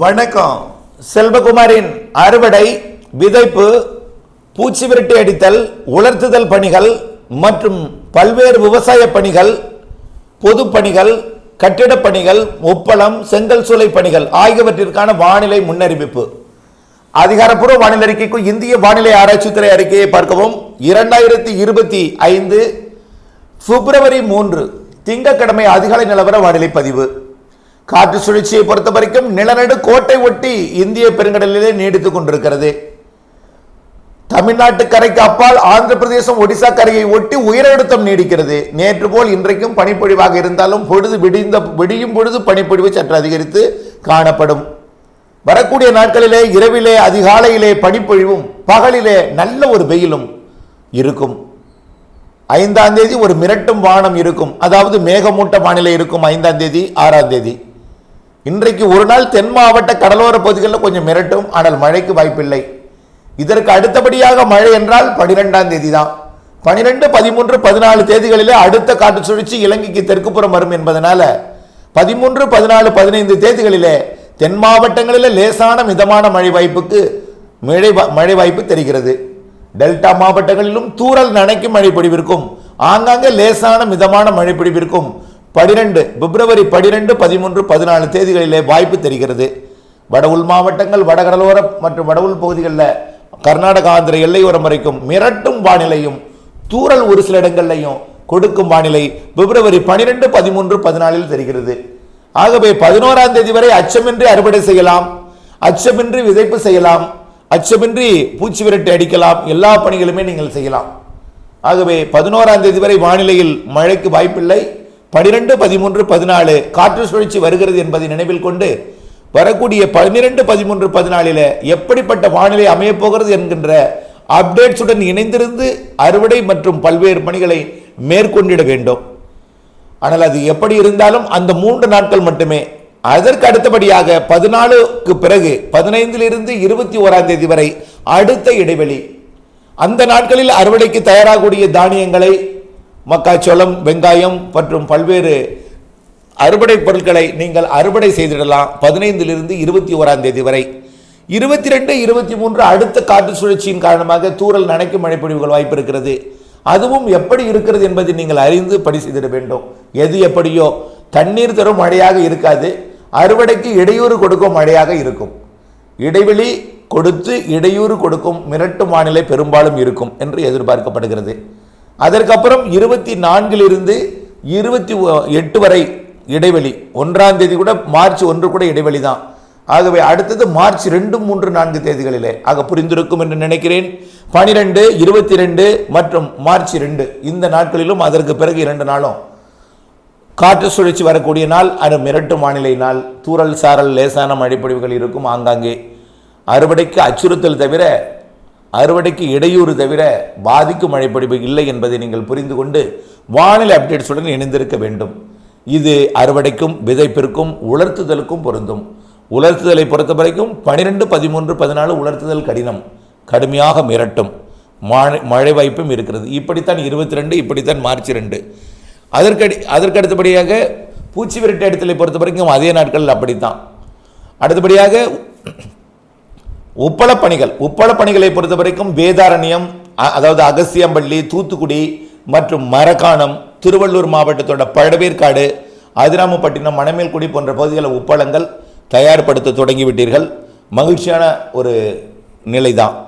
வணக்கம். செல்வகுமாரின் அறுவடை விதைப்பு பூச்சி விரட்டி அடித்தல் உலர்த்துதல் பணிகள் மற்றும் பல்வேறு விவசாய பணிகள் பொது பணிகள் கட்டிடப் பணிகள் உப்பளம் செங்கல் சூளை பணிகள் ஆகியவற்றிற்கான வானிலை முன்னறிவிப்பு. அதிகாரப்பூர்வ வானிலை அறிக்கைக்கும் இந்திய வானிலை ஆராய்ச்சித்துறை அறிக்கையை பார்க்கவும். இரண்டாயிரத்தி இருபத்தி ஐந்து பிப்ரவரி மூன்று திங்கக்கிழமை அதிகாலை நிலவர வானிலை பதிவு. காற்று சுழற்சியை பொறுத்த வரைக்கும் நிலநடு கோட்டை ஒட்டி இந்திய பெருங்கடலிலே நீடித்துக் கொண்டிருக்கிறது. தமிழ்நாட்டு கரைக்கு அப்பால் ஆந்திர பிரதேசம் ஒடிசா கரையை ஒட்டி உயரழுத்தம் நீடிக்கிறது. நேற்று போல் இன்றைக்கும் பனிப்பொழிவாக இருந்தாலும் பொழுது விடிந்த விடியும் பொழுது பனிப்பொழிவு சற்று அதிகரித்து காணப்படும். வரக்கூடிய நாட்களிலே இரவிலே அதிகாலையிலே பனிப்பொழிவும் பகலிலே நல்ல ஒரு வெயிலும் இருக்கும். ஐந்தாம் தேதி ஒரு மிரட்டும் வானம் இருக்கும். அதாவது மேகமூட்ட வானிலை இருக்கும் ஐந்தாம் தேதி ஆறாம் தேதி. இன்றைக்கு ஒரு நாள் தென் மாவட்ட கடலோர பகுதிகளில் கொஞ்சம் மிரட்டும் ஆனால் மழைக்கு வாய்ப்பில்லை. இதற்கு அடுத்தபடியாக மழை என்றால் பனிரெண்டாம் தேதி தான் பனிரெண்டு பதிமூன்று பதினாலு தேதிகளிலே அடுத்த காற்று சுழற்சி இலங்கைக்கு தெற்குப்புறம் வரும் என்பதனால பதிமூன்று பதினாலு பதினைந்து தேதிகளிலே தென் மாவட்டங்களில் லேசான மிதமான மழை வாய்ப்புக்கு மழை வா- மழை வாய்ப்பு தெரிகிறது. டெல்டா மாவட்டங்களிலும் தூறல் நனைக்கும் மழை பொழிவிற்கும் ஆங்காங்கே லேசான மிதமான மழை பொழிவிற்கும் பனிரெண்டு பிப்ரவரி பனிரெண்டு பதிமூன்று பதினாலு தேதிகளிலே வாய்ப்பு தெரிகிறது. வட உள் மாவட்டங்கள் வடகடலோர மற்றும் வட உள் பகுதிகளில் கர்நாடக ஆந்திர எல்லையோரம் வரைக்கும் மிரட்டும் வானிலையும் தூறல் ஒரு சில இடங்கள்லையும் கொடுக்கும் வானிலை பிப்ரவரி பனிரெண்டு பதிமூன்று பதினாலில் தெரிகிறது. ஆகவே பதினோராம் தேதி வரை அச்சமின்றி அறுவடை செய்யலாம் அச்சமின்றி விதைப்பு செய்யலாம் அச்சமின்றி பூச்சி விரட்டி அடிக்கலாம் எல்லா பணிகளுமே நீங்கள் செய்யலாம். ஆகவே பதினோராம் தேதி வரை வானிலையில் மழைக்கு வாய்ப்பில்லை. பனிரெண்டு பதிமூன்று பதினாலு காற்று சுழற்சி வருகிறது என்பதை நினைவில் கொண்டு வரக்கூடிய பன்னிரெண்டு பதிமூன்று பதினாலில் எப்படிப்பட்ட வானிலை அமையப்போகிறது என்கின்ற அப்டேட்ஸுடன் இணைந்திருந்து அறுவடை மற்றும் பல்வேறு பணிகளை மேற்கொண்டிட வேண்டும். ஆனால் அது எப்படி இருந்தாலும் அந்த மூன்று நாட்கள் மட்டுமே. அதற்கு அடுத்தபடியாக பதினாலுக்கு பிறகு பதினைந்திலிருந்து இருபத்தி ஓராம் தேதி வரை அடுத்த இடைவெளி. அந்த நாட்களில் அறுவடைக்கு தயாராகக்கூடிய தானியங்களை மக்காச்சோளம் வெங்காயம் மற்றும் பல்வேறு அறுவடை பொருட்களை நீங்கள் அறுவடை செய்திடலாம் பதினைந்திலிருந்து இருபத்தி ஓராம் தேதி வரை. இருபத்தி ரெண்டு இருபத்தி மூன்று அடுத்த காற்று சுழற்சியின் காரணமாக தூறல் நனைக்கும் மழைப்பொழிவுகள் வாய்ப்பு இருக்கிறது. அதுவும் எப்படி இருக்கிறது என்பதை நீங்கள் அறிந்து படி செய்திட வேண்டும். எது எப்படியோ தண்ணீர் தரும் மழையாக இருக்காது அறுவடைக்கு இடையூறு கொடுக்கும் மழையாக இருக்கும். இடைவெளி கொடுத்து இடையூறு கொடுக்கும் மிரட்டும் வானிலை பெரும்பாலும் இருக்கும் என்று எதிர்பார்க்கப்படுகிறது. அதற்கப்புறம் இருபத்தி நான்கிலிருந்து இருபத்தி எட்டு வரை இடைவெளி. ஒன்றாம் தேதி கூட மார்ச் ஒன்று கூட இடைவெளி தான். ஆகவே அடுத்தது மார்ச் ரெண்டு மூன்று நான்கு தேதிகளிலே. ஆக புரிந்திருக்கும் என்று நினைக்கிறேன். பனிரெண்டு இருபத்தி ரெண்டு மற்றும் மார்ச் ரெண்டு. இந்த நாட்களிலும் அதற்கு பிறகு இரண்டு நாளும். காற்று சுழற்சி வரக்கூடிய நாள் அது மிரட்டு வானிலை நாள். தூரல் சாரல் லேசான மழைப்பொழிவுகள் இருக்கும் ஆங்காங்கே. அறுவடைக்கு அச்சுறுத்தல் தவிர அறுவடைக்கு இடையூறு தவிர பாதிக்கும் மழைப்பொழிவு இல்லை என்பதை நீங்கள் புரிந்து கொண்டு வானிலை அப்டேட்ஸுடன் இணைந்திருக்க வேண்டும். இது அறுவடைக்கும் விதைப்பிற்கும் உலர்த்துதலுக்கும் பொருந்தும். உலர்த்துதலை பொறுத்த வரைக்கும் பனிரெண்டு பதிமூன்று பதினாலு உலர்த்துதல் கடினம். கடுமையாக மிரட்டும். மழை மழை வாய்ப்பும் இருக்கிறது. இப்படித்தான் இருபத்தி ரெண்டு இப்படித்தான் மார்ச் ரெண்டு அதற்கடி அதற்கு அடுத்தபடியாக பூச்சி விரட்டு இடத்துல பொறுத்த வரைக்கும் அதே நாட்கள் அப்படித்தான். அடுத்தபடியாக உப்பள பணிகள் உப்பள பணிகளை பொறுத்த வரைக்கும் வேதாரண்யம் அ- அதாவது அகசியம்பள்ளி தூத்துக்குடி மற்றும் மரக்காணம் திருவள்ளூர் மாவட்டத்தோட பழவேற்காடு அதிராமப்பட்டினம் மணமேல்குடி போன்ற பகுதிகளில் உப்பளங்கள் தயார்படுத்த தொடங்கிவிட்டீர்கள். மகிழ்ச்சியான ஒரு நிலைதான்.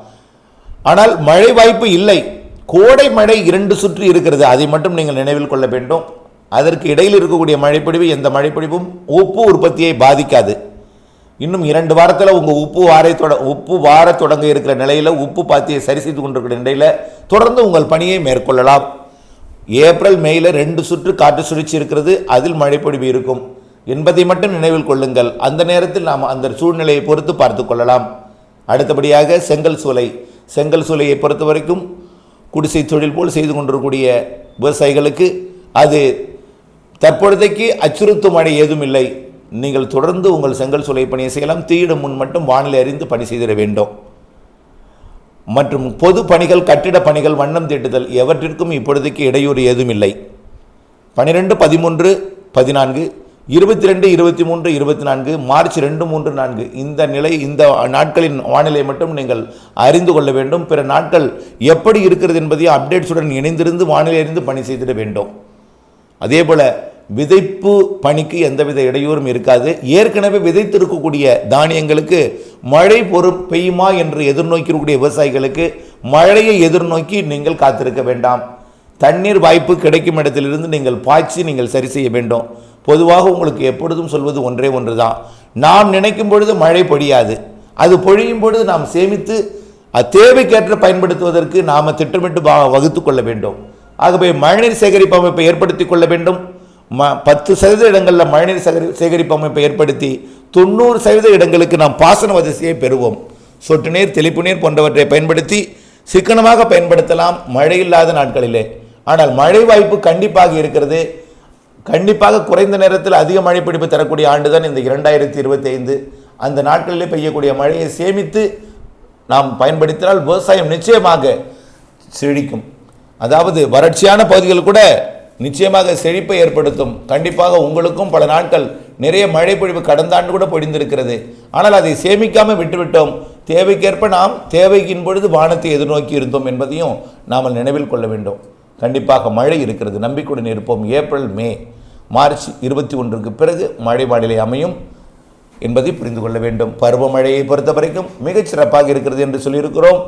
ஆனால் மழை வாய்ப்பு இல்லை. கோடை மழை இரண்டு சுற்றி இருக்கிறது. அதை மட்டும் நீங்கள் நினைவில் கொள்ள வேண்டும். அதற்கு இடையில் இருக்கக்கூடிய மழைப்பொழிவு எந்த மழைப்பொழிவும் உப்பு உற்பத்தியை பாதிக்காது. இன்னும் இரண்டு வாரத்தில் உங்கள் உப்பு வாரை தொட உப்பு வார தொடங்க இருக்கிற நிலையில் உப்பு பாத்தியை சரி செய்து கொண்டிருக்கிற நிலையில் தொடர்ந்து உங்கள் பணியை மேற்கொள்ளலாம். ஏப்ரல் மேயில் ரெண்டு சுற்று காற்று சுழற்சி இருக்கிறது அதில் மழைப்பொழிவு இருக்கும். என்பதை மட்டும் நினைவில் கொள்ளுங்கள். அந்த நேரத்தில் நாம் அந்த சூழ்நிலையை பொறுத்து பார்த்து கொள்ளலாம். அடுத்தபடியாக செங்கல் சூளை. செங்கல் சூளையை பொறுத்த வரைக்கும் குடிசை தொழில் போல் செய்து கொண்டிருக்கக்கூடிய விவசாயிகளுக்கு அது தற்பொழுதைக்கு அச்சுறுத்தும் மழை ஏதும் இல்லை. நீங்கள் தொடர்ந்து உங்கள் செங்கல் சூளை பணியை செய்யலாம். தீயிடும் முன் மட்டும் வானிலை அறிந்து பணி செய்திட வேண்டும். மற்றும் பொது பணிகள் கட்டிட பணிகள் வண்ணம் தீட்டுதல் எவற்றிற்கும் இப்பொழுதைக்கு இடையூறு ஏதும் இல்லை பனிரெண்டு பதிமூன்று பதினான்கு இருபத்தி ரெண்டு இருபத்தி மூன்று இருபத்தி நான்கு மார்ச் ரெண்டு மூன்று நான்கு. இந்த நிலை இந்த நாட்களின் வானிலை மட்டும் நீங்கள் அறிந்து கொள்ள வேண்டும். பிற நாட்கள் எப்படி இருக்கிறது என்பதையும் அப்டேட்ஸுடன் இணைந்திருந்து வானிலை அறிந்து பணி செய்திட வேண்டும். அதேபோல் விதைப்பு பணிக்கு எந்தவித இடையூறும் இருக்காது. ஏற்கனவே விதைத்திருக்கக்கூடிய தானியங்களுக்கு மழை பொறு பெய்யுமா என்று எதிர்நோக்கியிருக்கக்கூடிய விவசாயிகளுக்கு மழையை எதிர்நோக்கி நீங்கள் காத்திருக்க வேண்டாம். தண்ணீர் வாய்ப்பு கிடைக்கும் இடத்திலிருந்து நீங்கள் பாய்ச்சி நீங்கள் சரி செய்ய வேண்டும். பொதுவாக உங்களுக்கு எப்பொழுதும் சொல்வது ஒன்றே ஒன்று தான் நாம் நினைக்கும் பொழுது மழை பொழியாது. அது பொழியும் பொழுது நாம் சேமித்து தேவைக்கேற்ற பயன்படுத்துவதற்கு நாம் திட்டமிட்டு வகுத்து கொள்ள வேண்டும். ஆகவே மழைநீர் சேகரிப்பு அமைப்பை ஏற்படுத்திக் கொள்ள வேண்டும். ம பத்து சதவீத இடங்களில் மழைநீர் சேகரி சேகரிப்பு அமைப்பை ஏற்படுத்தி தொண்ணூறு சதவீத இடங்களுக்கு நாம் பாசன வசதியை பெறுவோம். சொட்டு நீர் தெளிப்பு நீர் போன்றவற்றை பயன்படுத்தி சிக்கனமாக பயன்படுத்தலாம் மழை இல்லாத நாட்களிலே. ஆனால் மழை வாய்ப்பு கண்டிப்பாக இருக்கிறது. கண்டிப்பாக குறைந்த நேரத்தில் அதிக மழை பிடிப்பு தரக்கூடிய ஆண்டு தான் இந்த இரண்டாயிரத்தி இருபத்தி ஐந்து அந்த நாட்களிலே பெய்யக்கூடிய மழையை சேமித்து நாம் பயன்படுத்தினால் விவசாயம் நிச்சயமாக செழிக்கும். அதாவது வறட்சியான பகுதிகள் கூட நிச்சயமாக செழிப்பை ஏற்படுத்தும். கண்டிப்பாக உங்களுக்கும் பல நாட்கள் நிறைய மழை பொழிவு கடந்த ஆண்டு கூட பொழிந்திருக்கிறது. ஆனால் அதை சேமிக்காமல் விட்டுவிட்டோம். தேவைக்கேற்ப நாம் தேவையின் பொழுது வானத்தை எதிர்நோக்கி இருந்தோம் என்பதையும் நாம் நினைவில் கொள்ள வேண்டும். கண்டிப்பாக மழை இருக்கிறது. நம்பிக்கையுடன் இருப்போம். ஏப்ரல் மே மார்ச் இருபத்தி ஒன்றுக்கு பிறகு மழை வானிலை அமையும் என்பதை புரிந்து கொள்ள வேண்டும். பருவமழையை பொறுத்த வரைக்கும் மிகச் சிறப்பாக இருக்கிறது என்று சொல்லியிருக்கிறோம்.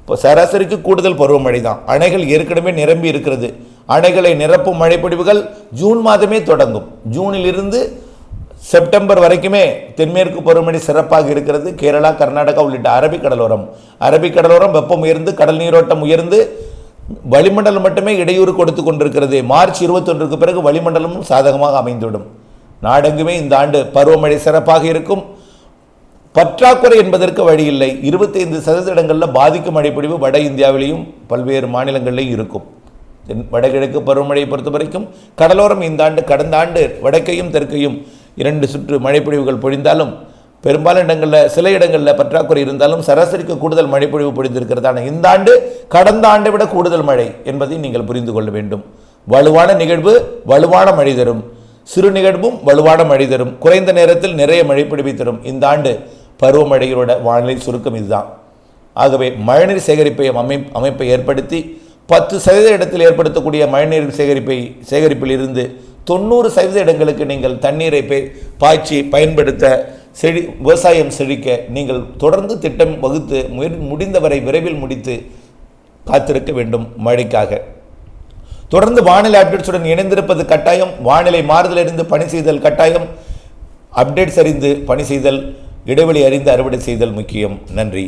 இப்போ சராசரிக்கு கூடுதல் பருவமழை தான் அணைகள் ஏற்கனவே நிரம்பி இருக்கிறது. அணைகளை நிரப்பும் மழைப்பொழிவுகள் ஜூன் மாதமே தொடங்கும். ஜூனிலிருந்து செப்டம்பர் வரைக்குமே தென்மேற்கு பருவமழை சிறப்பாக இருக்கிறது. கேரளா கர்நாடகா உள்ளிட்ட அரபிக்கடலோரம் அரபிக்கடலோரம் வெப்பம் உயர்ந்து கடல் நீரோட்டம் உயர்ந்து வளிமண்டலம் மட்டுமே இடையூறு கொடுத்து கொண்டிருக்கிறது. மார்ச் இருபத்தொன்றுக்கு பிறகு வளிமண்டலமும் சாதகமாக அமைந்துவிடும். நாடெங்குமே இந்த ஆண்டு பருவமழை சிறப்பாக இருக்கும். பற்றாக்குறை என்பதற்கு வழி இல்லை. இருபத்தைந்து சதவீத இடங்களில் பாதிக்கும் மழைப்பொழிவு வட இந்தியாவிலேயும் பல்வேறு மாநிலங்களிலேயும் இருக்கும். தென் வடகிழக்கு பருவமழையை பொறுத்த வரைக்கும் கடலோரம் இந்த ஆண்டு கடந்த ஆண்டு வடக்கையும் தெற்கையும் இரண்டு சுற்று மழைப்பொழிவுகள் பொழிந்தாலும் பெரும்பாலான இடங்களில் சில இடங்களில் பற்றாக்குறை இருந்தாலும் சராசரிக்கு கூடுதல் மழைப்பொழிவு பொழிந்திருக்கிறது ஆனால் இந்த ஆண்டு கடந்த ஆண்டை விட கூடுதல் மழை என்பதை நீங்கள் புரிந்து கொள்ள வேண்டும். வலுவான நிகழ்வு வலுவான மழை தரும். சிறு நிகழ்வும் வலுவான மழை தரும். குறைந்த நேரத்தில் நிறைய மழை தரும். இந்த ஆண்டு பருவமழைகளோட வானிலை சுருக்கம் இதுதான். ஆகவே மழைநீர் சேகரிப்பை அமை அமைப்பை ஏற்படுத்தி பத்து சதவீத இடத்தில் ஏற்படுத்தக்கூடிய மழைநீர் சேகரிப்பை சேகரிப்பில் இருந்து தொண்ணூறு சதவீத இடங்களுக்கு நீங்கள் தண்ணீரை பாய்ச்சி பயன்படுத்த செழி விவசாயம் செழிக்க நீங்கள் தொடர்ந்து திட்டம் வகுத்து முயற் முடிந்தவரை விரைவில் முடித்து காத்திருக்க வேண்டும் மழைக்காக. தொடர்ந்து வானிலை அப்டேட்ஸுடன் இணைந்திருப்பது கட்டாயம். வானிலை மாறுதலிருந்து பணி செய்தல் கட்டாயம். அப்டேட்ஸ் அறிந்து பணி செய்தல் இடைவெளி அறிந்து அறுவடை செய்தல் முக்கியம். நன்றி.